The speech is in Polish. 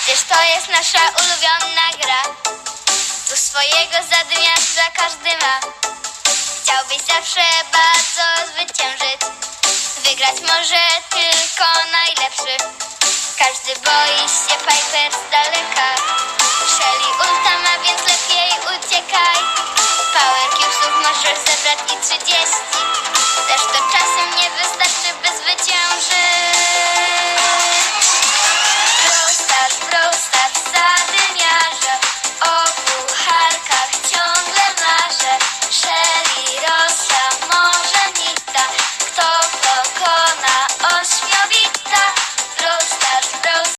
Przecież to jest nasza ulubiona gra. Tu swojego zadmiarza każdy ma. Chciałbyś zawsze bardzo zwyciężyć. Wygrać może tylko najlepszy. Każdy boi się Piper z daleka. Shelly ulta ma, więc lepiej uciekaj. Power Cubesów możesz zebrać i 30.